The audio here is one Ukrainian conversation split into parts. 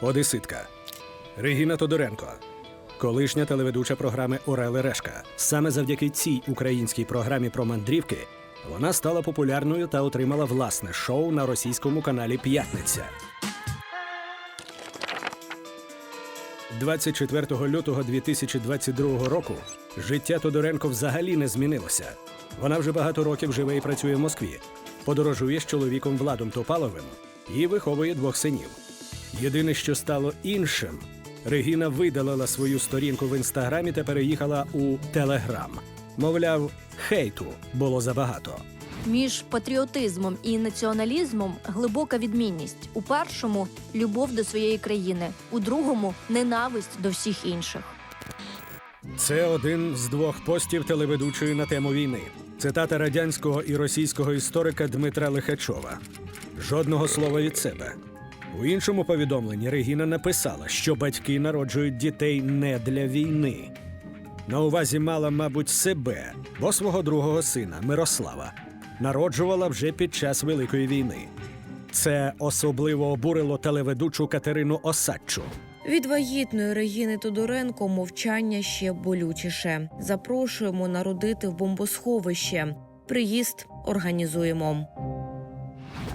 Одеситка. Регіна Тодоренко. Колишня телеведуча програми Орели Решка. Саме завдяки цій українській програмі про мандрівки вона стала популярною та отримала власне шоу на російському каналі П'ятниця. 24 лютого 2022 року життя Тодоренко взагалі не змінилося. Вона вже багато років живе і працює в Москві, подорожує з чоловіком Владом Топаловим і виховує двох синів. Єдине, що стало іншим, Регіна видалила свою сторінку в інстаграмі та переїхала у Телеграм. Мовляв, хейту було забагато. Між патріотизмом і націоналізмом глибока відмінність. У першому любов до своєї країни, у другому ненависть до всіх інших. Це один з двох постів телеведучої на тему війни. Цитата радянського і російського історика Дмитра Лихачова. Жодного слова від себе. У іншому повідомленні Регіна написала, що батьки народжують дітей не для війни. На увазі мала, мабуть, себе, бо свого другого сина Мирослава народжувала вже під час Великої війни. Це особливо обурило телеведучу Катерину Осадчу. Від вагітної Регіни Тодоренко мовчання ще болючіше. Запрошуємо народити в бомбосховище. Приїзд організуємо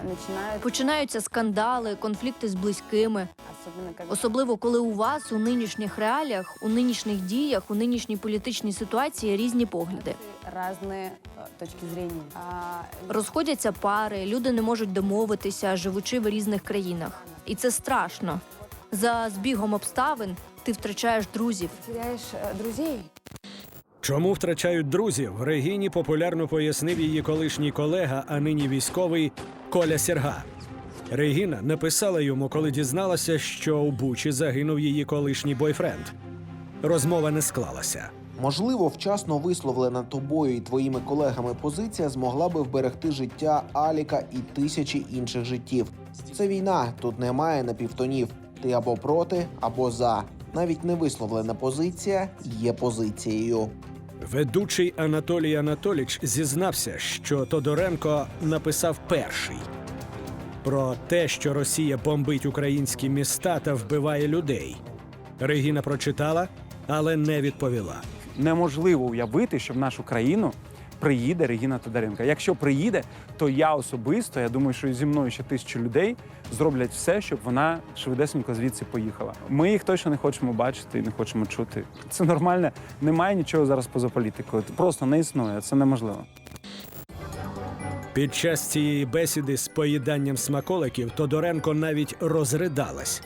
начинают, Починаються скандали, конфлікти з близькими, особенно когда особливо коли у вас у нинішніх реаліях, у нинішніх діях, у нинішній політичній ситуації різні погляди. разные э, точки зрения. А, Розходяться пари, люди не можуть домовитися, живучи в різних країнах. І це страшно. За збігом обставин ти втрачаєш друзів. теряешь э, друзей. Чому втрачають друзів? Регіні популярно пояснив її колишній колега, а нині військовий Коля Серга. Регіна написала йому, коли дізналася, що у Бучі загинув її колишній бойфренд. Розмова не склалася. Можливо, вчасно висловлена тобою і твоїми колегами позиція змогла би вберегти життя Аліка і тисячі інших життів. Це війна, тут немає напівтонів. Ти або проти, або за. Навіть невисловлена позиція є позицією. Ведучий Анатолій Анатоліч зізнався, що Тодоренко написав перший про те, що Росія бомбить українські міста та вбиває людей. Регіна прочитала, але не відповіла. неможливо уявити, що в нашу країну приїде Регіна Тодоренко. Якщо приїде, то я особисто, я думаю, що зі мною ще тисячі людей зроблять все, щоб вона швидесенько звідси поїхала. Ми їх точно не хочемо бачити і не хочемо чути. Це нормально. Немає нічого зараз поза політикою. Просто не існує. Це неможливо. Під час цієї бесіди з поїданням смаколиків Тодоренко навіть розридалась.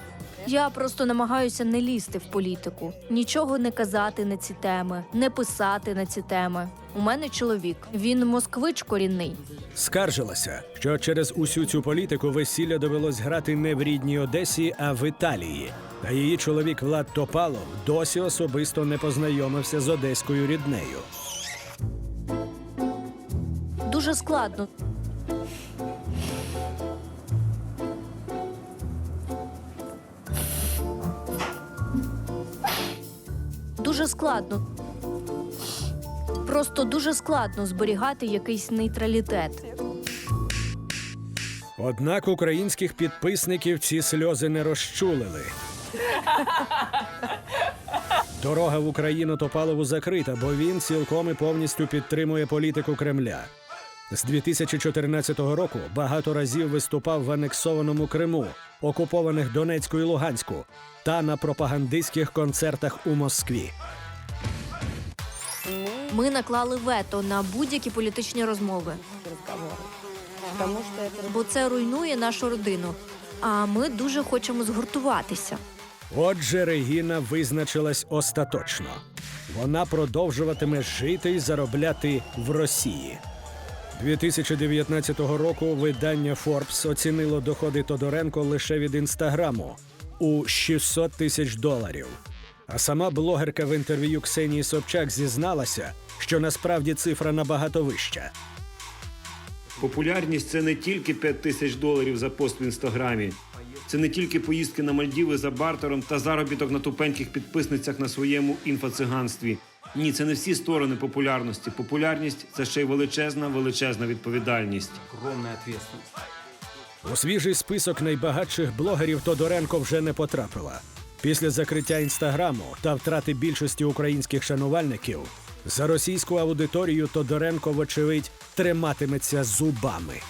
Я просто намагаюся не лізти в політику, нічого не казати на ці теми, не писати на ці теми. У мене чоловік. Він москвич корінний. Скаржилася, що через усю цю політику весілля довелось грати не в рідній Одесі, а в Італії. Та її чоловік Влад Топалов досі особисто не познайомився з одеською ріднею. Дуже складно. Дуже складно. Просто дуже складно зберігати якийсь нейтралітет. Однак українських підписників ці сльози не розчулили. Дорога в Україну Топалову закрита, бо він цілком і повністю підтримує політику Кремля. З 2014 року багато разів виступав в анексованому Криму, окупованих Донецьку і Луганську, та на пропагандистських концертах у Москві. Ми наклали вето на будь-які політичні розмови, разговоры. Потому что это бо це руйнує нашу родину. А ми дуже хочемо згуртуватися. Отже, Регіна визначилась остаточно. Вона продовжуватиме жити і заробляти в Росії. 2019 року видання Forbes оцінило доходи Тодоренко лише від інстаграму у 600 тисяч доларів. А сама блогерка в інтерв'ю Ксенії Собчак зізналася, що насправді цифра набагато вища. Популярність це не тільки 5 тисяч доларів за пост в інстаграмі. Це не тільки поїздки на Мальдіви за бартером та заробіток на тупеньких підписницях на своєму інфоциганстві. Ні, це не всі сторони популярності. Популярність це ще й величезна, величезна відповідальність. Огромна відповідальність. У свіжий список найбагатших блогерів Тодоренко вже не потрапила. Після закриття інстаграму та втрати більшості українських шанувальників за російську аудиторію Тодоренко, вочевидь, триматиметься зубами.